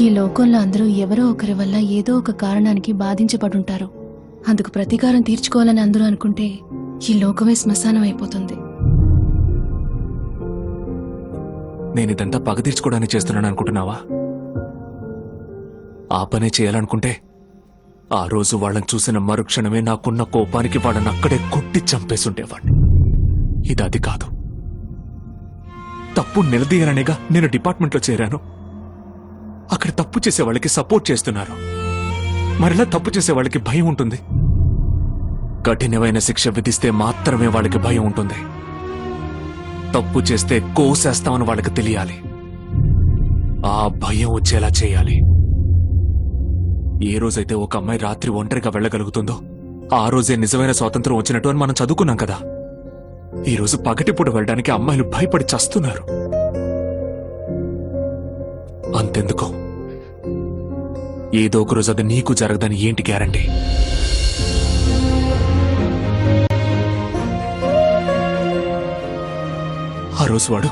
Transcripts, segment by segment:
ఈ లోకంలో అందరూ ఎవరో ఒకరి వల్ల ఏదో ఒక కారణానికి బాధించబడుంటారు. అందుకు ప్రతీకారం తీర్చుకోవాలని అందరూ అనుకుంటే ఈ లోకమే శ్మశానం అయిపోతుంది. నేను ఇదంతా పగ తీర్చుకోవడానికి చేస్తున్నాను అనుకుంటున్నావా? ఆ పనే చేయాలనుకుంటే ఆ రోజు వాళ్ళని చూసిన మరుక్షణమే నాకున్న కోపానికి వాళ్ళని అక్కడే కొట్టి చంపేసుండేవాడిని ఇది అది కాదు. తప్పు నిలదీయరనేగా నేను డిపార్ట్మెంట్లో చేరాను. అక్కడ తప్పు చేసే వాళ్ళకి సపోర్ట్ చేస్తున్నారు. మరిలా తప్పు చేసే వాళ్ళకి భయం ఉంటుంది. కఠినమైన శిక్ష విధిస్తే మాత్రమే వాళ్ళకి భయం ఉంటుంది. తప్పు చేస్తే కోసేస్తామని వాళ్ళకి తెలియాలి. ఆ భయం వచ్చేలా చేయాలి. ఏ రోజైతే ఒక అమ్మాయి రాత్రి ఒంటరిగా వెళ్ళగలుగుతుందో ఆ రోజే నిజమైన స్వాతంత్రం వచ్చినట్టు అని మనం చదువుకున్నాం కదా. ఈ రోజు పగటిపూట వెళ్ళడానికి అమ్మాయిలు భయపడి చస్తున్నారు. అంతెందుకు. ఏదో ఒకరోజు అది నీకు జరగదని ఏంటి గ్యారంటీ? ఆ రోజు వాడు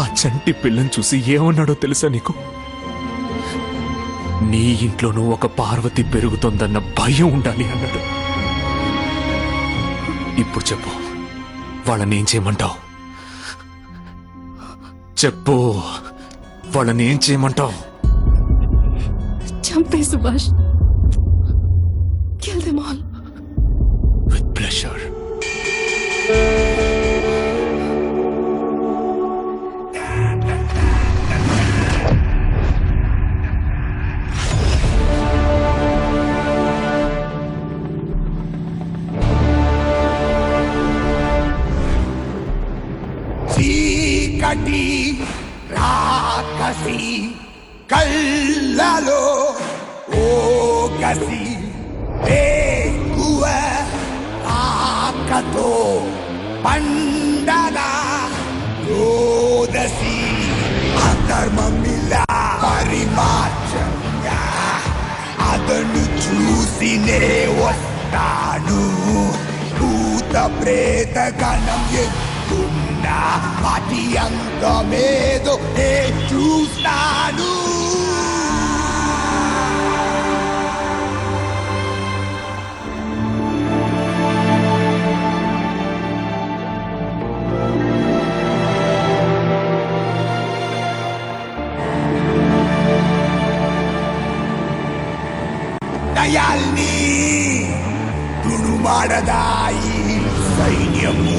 ఆ చంటి పిల్లని చూసి ఏమన్నాడో తెలుసా నీకు? నీ ఇంట్లోనూ ఒక పార్వతి పెరుగుతోందన్న భయం ఉండాలి అన్నాడు. ఇప్పుడు చెప్పు వాళ్ళని ఏం చేయమంటావు? చెప్పు. వాళ్ళని ఏం చేయమంటావు? చంపే Subhash. Kill them all with pleasure కాకతో పండగ రోదసి అధర్మమిలా పరిమార్చంగా అతను చూసినే వస్తాను. భూత ప్రేత గణం ఎత్తున్నా వాటి అంతమేదో నే చూస్తాను. దయాల్ని తుడుమాడదాయి సైన్యము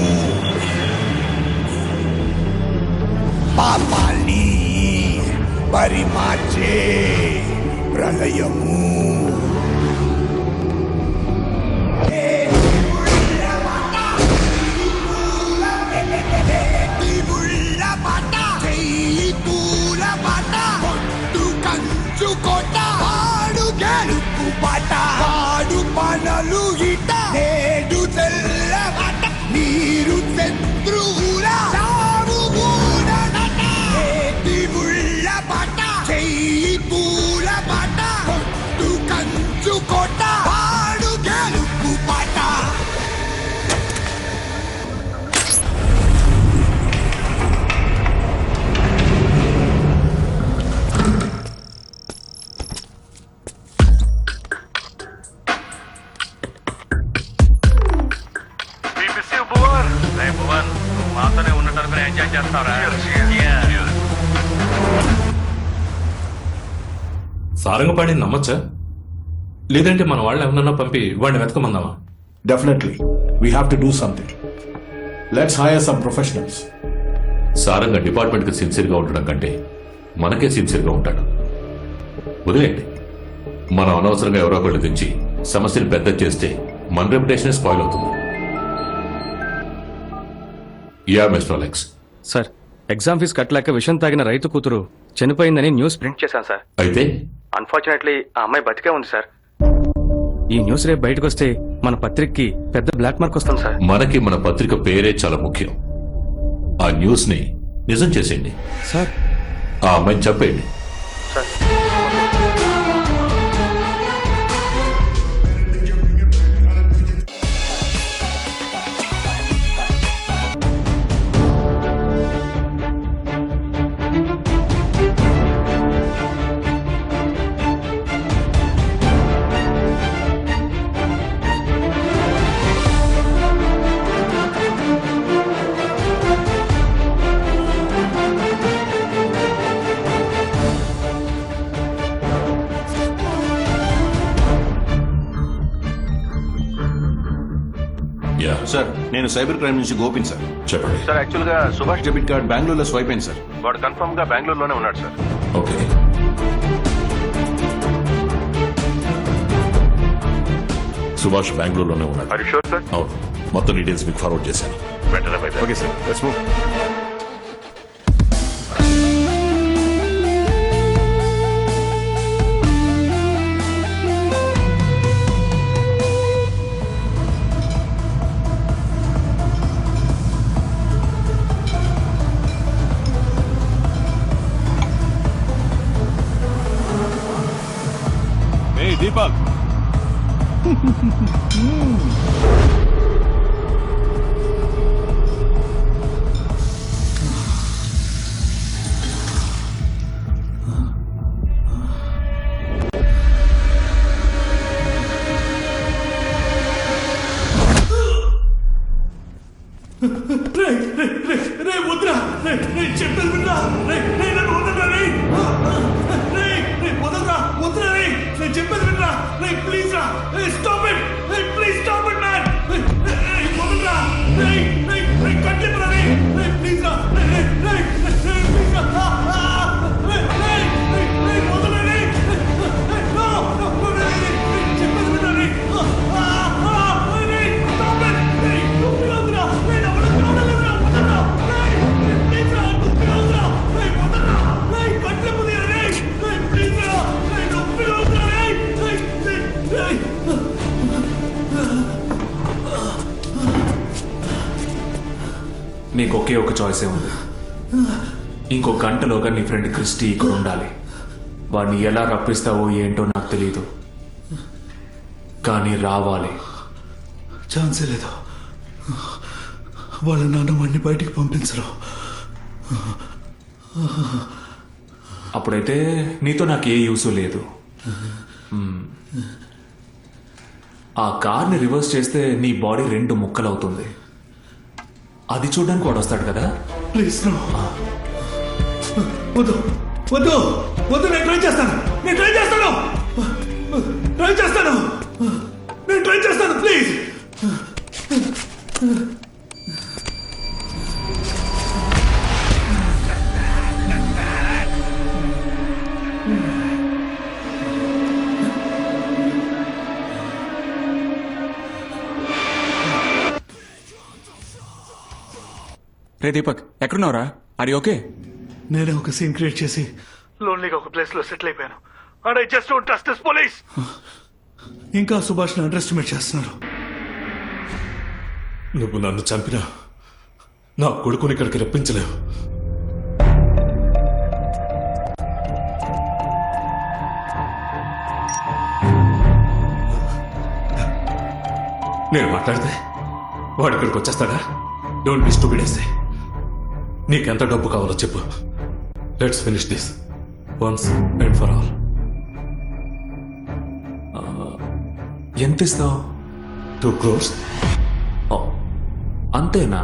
పాపాల్ని పరిమార్చే ప్రళయము ఎంజాయ్ చేస్తావరా సారంగపాణిని నమ్మచ్చా? లేదంటే మన వాళ్ళని ఎవరన్నా పంపి వాడిని వెతకమందామా? Definitely. We have to do something. Let's hire some professionals. Saranga డిపార్ట్మెంట్కి సిన్సియర్గా ఉండడం కంటే మనకే సిన్సియర్గా ఉంటాడు. వదిలేండి మనం అనవసరంగా ఎవరో ఒకళ్ళు దించి సమస్యను పెద్ద చేస్తే మన రెప్యుటేషన్ స్పాయిల్ అవుతుంది. Yeah mister Alex sir exam fees కట్టలేక విషం తాగిన రైతు కూతురు చనిపోయిందని న్యూస్ ప్రింట్ చేశాను సార్. అయితే? అన్ఫార్చునేట్లీ ఆ అమ్మాయి బతికే ఉంది సార్. ఈ న్యూస్ రేపు బయటకు వస్తే మన పత్రికకి పెద్ద బ్లాక్ మార్క్ వస్తుంది సార్. మనకి మన పత్రిక పేరే చాలా ముఖ్యం. ఆ న్యూస్ని నిజం చేసేయండి. సార్. ఆ అమ్మాయిని చెప్పేయండి నేను సైబర్ క్రైమ్ నుంచి గోపిన్ సార్. చెప్పండి. సార్ యాక్చువల్గా సుభాష్ డెబిట్ కార్డ్ బెంగళూరులో స్వైప్ అయింది సార్. వాడు కన్ఫర్మ్గా బెంగళూరులోనే ఉన్నాడు సార్. ఓకే. సుభాష్ బెంగళూరులోనే ఉన్నాడు. అది షూర్ సార్ అవును. మొత్తం డీటెయిల్స్ మీకు ఫార్వర్డ్ చేశాను. Okay sir. నీకు ఒకే ఒక చాయిసే ఉంది. ఇంకో గంటలోగా నీ ఫ్రెండ్ క్రిస్టీ ఇక్కడ ఉండాలి. వాడిని ఎలా రప్పిస్తావో ఏంటో నాకు తెలియదు కానీ రావాలి. ఛాన్సే లేదు. వాళ్ళ నాన్న వాడిని బయటికి పంపించరు. అప్పుడైతే నీతో నాకు ఏ యూసు లేదు. ఆ కార్ని రివర్స్ చేస్తే నీ బాడీ రెండు ముక్కలవుతుంది. అది చూడడానికి వాడు వస్తాడు కదా? ప్లీజ్ వద్దు. వద్దు. వద్దు నేను ట్రై చేస్తాను. నేను ట్రై చేస్తాను. ట్రై చేస్తాను. నేను ట్రై చేస్తాను ప్లీజ్. రే దీపక్ ఎక్కడున్నావురా? అది ఓకే నేనే ఒక సీన్ క్రియేట్ చేసి లోన్లీగా ఒక ప్లేస్లో సెటిల్ అయిపోయాను. And I just don't trust this police ఇంకా సుభాష్ని అండర్ ఎస్టిమేట్ చేస్తున్నారు నువ్వు నన్ను చంపినా నా కొడుకుని ఇక్కడికి రప్పించలేవు. నేను మాట్లాడితే వాడు ఇక్కడికి వచ్చేస్తాడా? డోంట్ బి స్టూపిడ్ నీకెంత డబ్బు కావాలో చెప్పు. Let's finish this once and for all ఎంత ఇస్తావు? టూ క్రోర్స్ అంతేనా?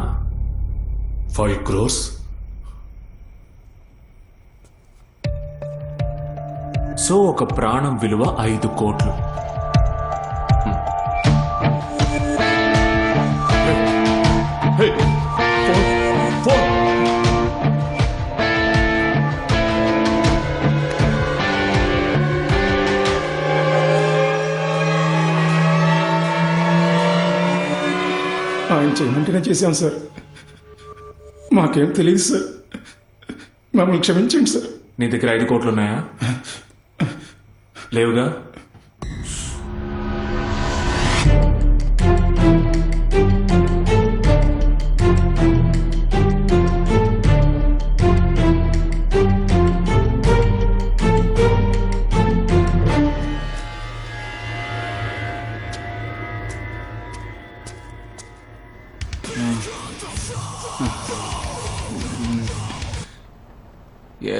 ఫైవ్ క్రోర్స్ సో ఒక ప్రాణం విలువ ఐదు కోట్లు. Hmm. హే ఆయన చేయమంటేనే చేశాం సార్. మాకేం తెలియదు సార్. మమ్మల్ని క్షమించండి సార్. నీ దగ్గర ఐదు కోట్లు ఉన్నాయా లేవుగా?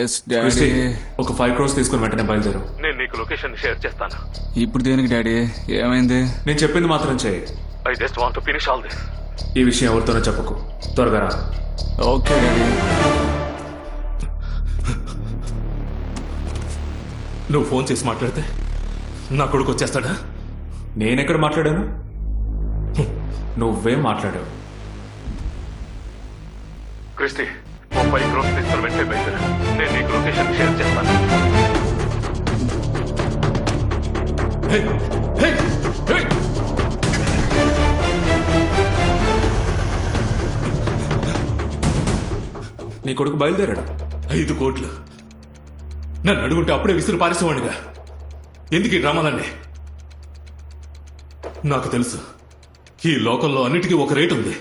ఎస్ క్రిస్టీ, డాడీ ఒక ఫైవ్ క్రోర్స్ తీసుకుని వెంటనే బయలుదేరు. నేను నీకు లొకేషన్ షేర్ చేస్తాను. ఇప్పుడు దేనికి డాడీ ఏమైంది? నేను చెప్పింది మాత్రం చేయి I just want finish all this ఈ విషయం ఎవరితోనో చెప్పకు. త్వరగా రా. ఓకే డాడీ నువ్వు ఫోన్ చేసి మాట్లాడితే నా కొడుకు వచ్చేస్తాడా? నేనెక్కడ మాట్లాడాను? నువ్వే మాట్లాడావు. క్రిస్టి ముప్పై క్రోస్ తీసుకుని వెంటనే బయలుదేరు నేను నీకు లొకేషన్ షేర్ చేస్తాను. నీ కొడుకు బయలుదేరాడు? ఐదు కోట్లు. నన్ను అడుగుంటే అప్పుడే విసిరి పారేసేవాడిగా ఎందుకు ఈ డ్రామాలన్నీ? నాకు తెలుసు. ఈ లోకంలో అన్నిటికీ ఒక రేటు ఉంది.